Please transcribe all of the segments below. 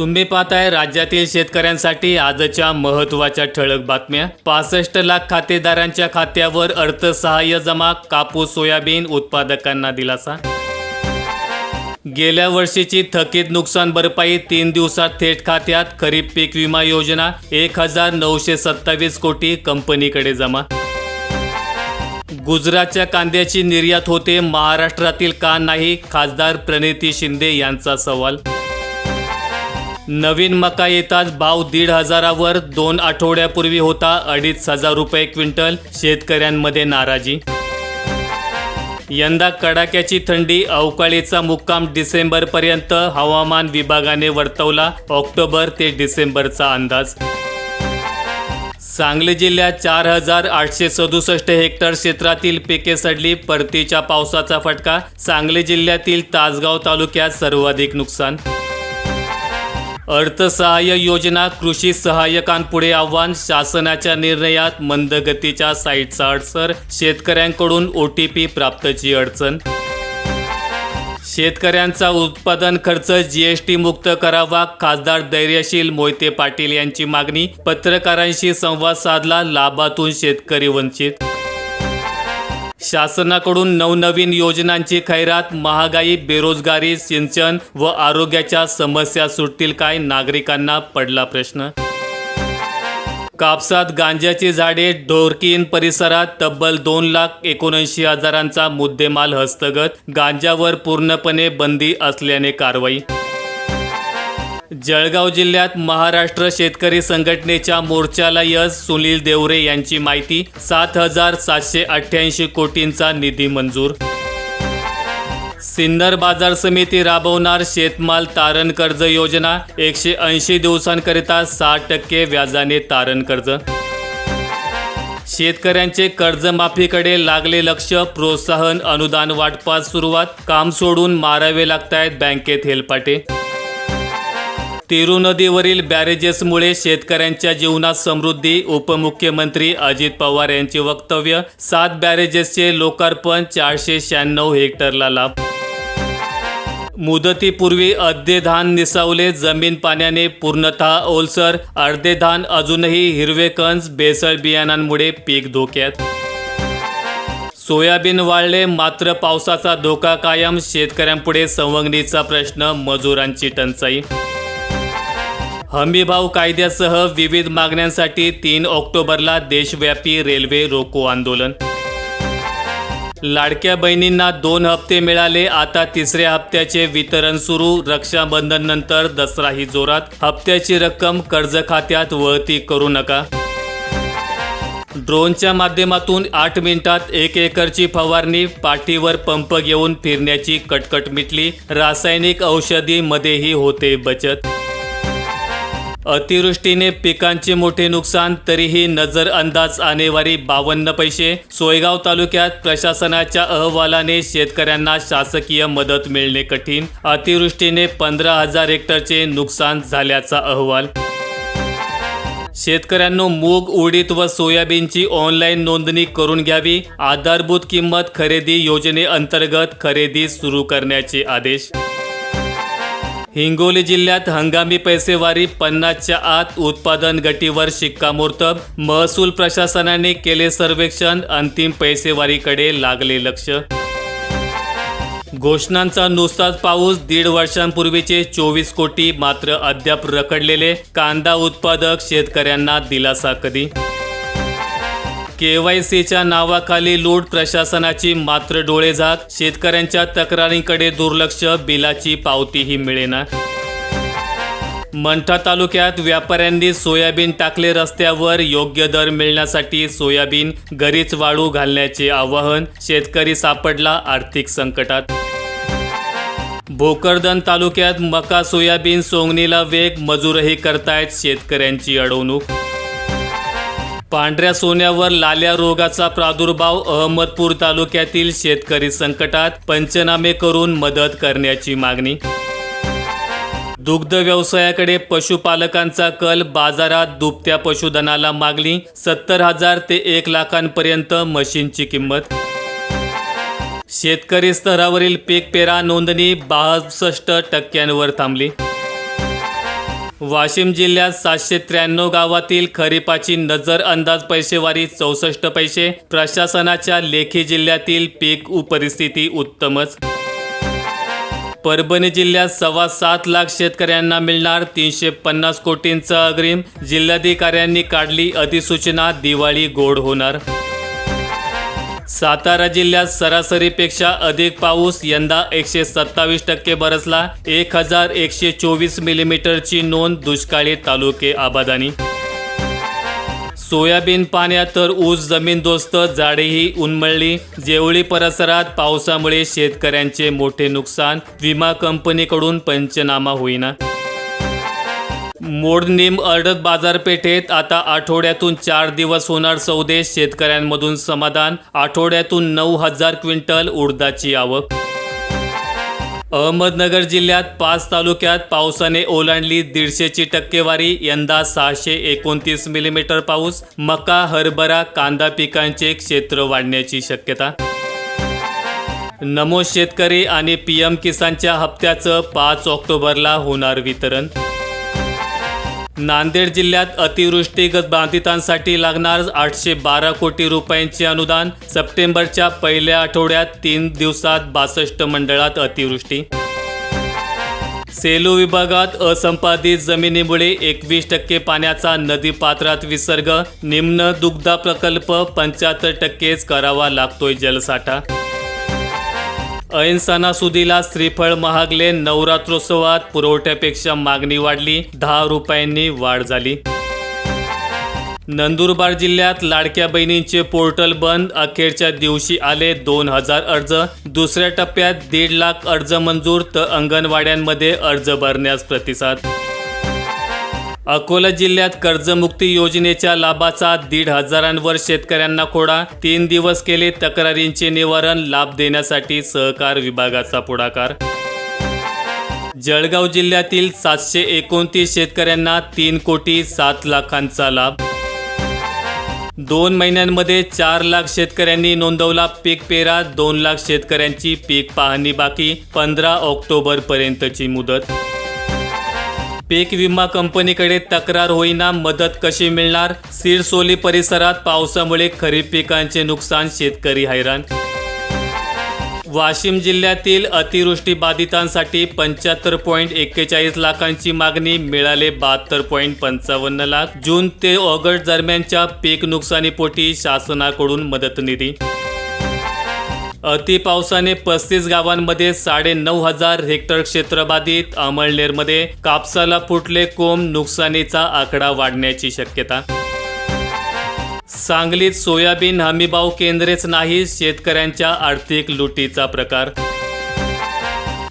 तुम्ही पाहताय राज्यातील शेतकऱ्यांसाठी आजच्या महत्त्वाच्या ठळक बातम्या. पासष्ट लाख खातेदारांच्या खात्यावर अर्थसहाय्य जमा कापूस सोयाबीन उत्पादकांना दिलासा. गेल्या वर्षीची थकीत नुकसान भरपाई तीन दिवसात थेट खात्यात खरीप पीक विमा योजना एक हजार नऊशे सत्तावीस कोटी कंपनीकडे जमा. गुजरातच्या कांद्याची निर्यात होते महाराष्ट्रातील का नाही? खासदार प्रणिती शिंदे यांचा सवाल. नवीन मका येताच भाव दीड हजारावर दोन आठवड्यापूर्वी होता. अडीच हजार रुपये क्विंटल. शेतकऱ्यांमध्ये नाराजी. यंदा कडाक्याची थंडी अवकाळीचा मुक्काम डिसेंबरपर्यंत हवामान विभागाने वर्तवला. ऑक्टोबर ते डिसेंबरचा अंदाज. सांगली जिल्ह्यात चार हजार आठशे सदुसष्ट हेक्टर क्षेत्रातील पिके सडली. परतीच्या पावसाचा फटका. सांगली जिल्ह्यातील तासगाव तालुक्यात सर्वाधिक नुकसान अर्थसहाय्य योजना कृषी सहाय्यकांपुढे आव्हान शासनाच्या निर्णयात मंदगतीच्या साईटचा अडसर शेतकऱ्यांकडून ओ टी पी प्राप्तची अडचण. शेतकऱ्यांचा उत्पादन खर्च जीएसटी मुक्त करावा खासदार धैर्यशील मोहिते पाटील यांची मागणी पत्रकारांशी संवाद साधला लाभातून शेतकरी वंचित शासनाकडून नवनवीन योजनांची खैरात महागाई बेरोजगारी सिंचन व आरोग्याच्या समस्या सुटतील काय नागरिकांना पडला प्रश्न? कापसात गांजाची झाडे ढोरकीन परिसरात तब्बल दोन लाख एकोणऐंशी हजारांचा मुद्देमाल हस्तगत गांजावर पूर्णपणे बंदी असल्याने कारवाई जळगाव जिल्ह्यात महाराष्ट्र शेतकरी संघटनेच्या मोर्चाला यश सुनील देवरे यांची माहिती सात हजार सातशे अठ्ठ्याऐंशी कोटींचा निधी मंजूर. सिन्नर बाजार समिती राबवणार शेतमाल तारण कर्ज योजना एकशे ऐंशी दिवसांकरिता साठ टक्के व्याजाने तारण कर्ज. शेतकऱ्यांचे कर्जमाफीकडे लागले लक्ष प्रोत्साहन अनुदान वाटपास सुरुवात काम सोडून मारावे लागतायत बँकेत हेलपाटे. तिरू नदीवरील बॅरेजेसमुळे शेतकऱ्यांच्या जीवनात समृद्धी उपमुख्यमंत्री अजित पवार यांचे वक्तव्य सात बॅरेजेसचे लोकार्पण चारशे शहाण्णव हेक्टरला लाभ. मुदतीपूर्वी अर्धे धान निसावले जमीन पाण्याने पूर्णतः ओलसर अर्धे धान अजूनही हिरवे कंस बेसळ बियाणांमुळे पीक धोक्यात. सोयाबीन वाढले मात्र पावसाचा धोका कायम शेतकऱ्यांपुढे संवंगणीचा प्रश्न मजुरांची टंचाई. हमीभाव कायद्यासह विविध मागण्यांसाठी तीन ऑक्टोबरला देशव्यापी रेल्वे रोको आंदोलन. लाडक्या बहिणींना दोन हप्ते मिळाले आता तिसऱ्या हप्त्याचे वितरण सुरू. रक्षाबंधन नंतर दसराही जोरात. हप्त्याची रक्कम कर्ज खात्यात वळती करू नका. ड्रोनच्या माध्यमातून आठ मिनिटात एक एकरची फवारणी पाठीवर पंप घेऊन फिरण्याची कटकट मिटली. रासायनिक औषधी मध्येही होते बचत. अतिवृष्टीने पिकांचे मोठे नुकसान तरीही नजर अंदाज आणेवारी बावन्न पैसे. सोयगाव तालुक्यात प्रशासनाच्या अहवालाने शेतकऱ्यांना शासकीय मदत मिळणे कठीण. अतिवृष्टीने पंधरा हजार हेक्टरचे नुकसान झाल्याचा अहवाल. शेतकऱ्यांनो मूग उडीद व सोयाबीनची ऑनलाईन नोंदणी करून घ्यावी. आधारभूत किंमत खरेदी योजनेअंतर्गत खरेदी सुरू करण्याचे आदेश. हिंगोली जिल्ह्यात हंगामी पैसेवारी पन्नासच्या आत उत्पादन गटीवर शिक्कामोर्तब. महसूल प्रशासनाने केले सर्वेक्षण अंतिम पैसेवारीकडे लागले लक्ष. घोषणांचा नुसताच पाऊस दीड वर्षांपूर्वीचे चोवीस कोटी मात्र अद्याप रखडलेले कांदा उत्पादक शेतकऱ्यांना दिलासा कधी? केवायसीच्या नावाखाली लूट प्रशासनाची मात्र डोळे झाक. शेतकऱ्यांच्या तक्रारींकडे दुर्लक्ष बिलाची पावतीही मिळेना. मंठा तालुक्यात व्यापाऱ्यांनी सोयाबीन टाकले रस्त्यावर योग्य दर मिळण्यासाठी सोयाबीन घरीच वाळू घालण्याचे आवाहन शेतकरी सापडला आर्थिक संकटात. भोकरदन तालुक्यात मका सोयाबीन सोंगणीला वेग मजूरही करतायत शेतकऱ्यांची अडवणूक. पांढऱ्या सोन्यावर लाल्या रोगाचा प्रादुर्भाव अहमदपूर तालुक्यातील शेतकरी संकटात पंचनामे करून मदत करण्याची मागणी. दुग्ध व्यवसायाकडे पशुपालकांचा कल बाजारात दुभत्या पशुधनाला मागणी सत्तर हजार ते एक लाखांपर्यंत मशीनची किंमत. शेतकरी स्तरावरील पीक पेरा नोंदणी बासष्ट टक्क्यांवर थांबली. वाशिम जिल्ह्यात सातशे त्र्याण्णव गावातील खरीपाची नजर अंदाज पैसेवारी चौसष्ट पैसे. प्रशासनाच्या लेखी जिल्ह्यातील पीक उपरिस्थिती उत्तमच. परभणी जिल्ह्यात सव्वा सात लाख शेतकऱ्यांना मिळणार तीनशे पन्नास कोटींचा अग्रिम. जिल्हाधिकाऱ्यांनी काढली अधिसूचना दिवाळी गोड होणार. सातारा जिल्ह्यात सरासरीपेक्षा अधिक पाऊस यंदा एकशे सत्तावीस टक्के बरसला. एक हजार एकशे चोवीस मिलीमीटरची नोंद दुष्काळी तालुके आबादानी. सोयाबीन पाण्यात तर ऊस जमीनदोस्त झाडेही उन्मळली. जेवळी परिसरात पावसामुळे शेतकऱ्यांचे मोठे नुकसान विमा कंपनीकडून पंचनामा होईना. मोडनीम अर्डत बाजारपेठेत आता आठवड्यातून चार दिवस होणार सौदे. शेतकऱ्यांमधून समाधान. आठवड्यातून नऊ हजार क्विंटल उडदाची आवक. अहमदनगर जिल्ह्यात पाच तालुक्यात पावसाने ओलांडली दीडशेची टक्केवारी. यंदा सहाशे एकोणतीस मिलीमीटर पाऊस. मका हरभरा कांदा पिकांचे क्षेत्र वाढण्याची शक्यता. नमो शेतकरी आणि पीएम किसानच्या हप्त्याचं पाच ऑक्टोबरला होणार वितरण. नांदेड जिल्ह्यात अतिवृष्टीगत बाधितांसाठी लागणार आठशे बारा कोटी रुपयांचे अनुदान. सप्टेंबरच्या पहिल्या आठवड्यात तीन दिवसात बासष्ट मंडळात अतिवृष्टी. सेलू विभागात असंपादित जमिनीमुळे एकवीस टक्के पाण्याचा नदी पात्रात विसर्ग. निम्न दुग्धा प्रकल्प पंच्याहत्तर टक्केच करावा लागतोय जलसाठा. ऐन सणासुदीला श्रीफळ महागले नवरात्रोत्सवात पुरवठ्यापेक्षा मागणी वाढली दहा रुपयांनी वाढ झाली. नंदुरबार जिल्ह्यात लाडक्या बहिणींचे पोर्टल बंद अखेरच्या दिवशी आले दोन हजार अर्ज. दुसऱ्या टप्प्यात दीड लाख अर्ज मंजूर तर अंगणवाड्यांमध्ये अर्ज भरण्यास प्रतिसाद अकोला जिल्ह्यात कर्जमुक्ती योजनेच्या लाभाचा दीड हजारांवर शेतकऱ्यांना खोडा तीन दिवस केले तक्रारींचे निवारण लाभ देण्यासाठी सहकार विभागाचा पुढाकार. जळगाव जिल्ह्यातील सातशे एकोणतीस शेतकऱ्यांना तीन कोटी सात लाखांचा लाभ. दोन महिन्यांमध्ये चार लाख शेतकऱ्यांनी नोंदवला पीक पेरा दोन लाख शेतकऱ्यांची पीक पाहणी बाकी पंधरा ऑक्टोबरपर्यंतची मुदत. पीक विमा कंपनीकडे तक्रार होईना मदत कशी मिळणार? सिरसोली परिसरात पावसामुळे खरीप पिकांचे नुकसान शेतकरी हैराण. वाशिम जिल्ह्यातील अतिवृष्टी बाधितांसाठी पंच्याहत्तर पॉईंट एक्केचाळीस लाखांची मागणी मिळाले बहात्तर पॉईंट पंचावन्न लाख. जून ते ऑगस्ट दरम्यानच्या पीक नुकसानीपोटी शासनाकडून मदत निधी अतिपावसाने पस्तीस गावांमध्ये साडे नऊ हजार हेक्टर क्षेत्र बाधित अमळनेरमध्ये कापसाला फुटले कोंब नुकसानीचा आकडा वाढण्याची शक्यता. सांगलीत सोयाबीन हमीभाव केंद्रेच नाही शेतकऱ्यांच्या आर्थिक लुटीचा प्रकार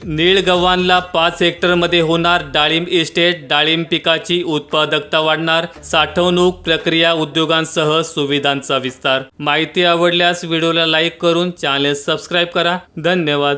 निळगव्हाणला पाच हेक्टरमध्ये होणार डाळिंब इस्टेट डाळिंब पिकाची उत्पादकता वाढणार साठवणूक प्रक्रिया उद्योगांसह सुविधांचा विस्तार. माहिती आवडल्यास व्हिडिओला लाईक करून चॅनल सबस्क्राईब करा. धन्यवाद.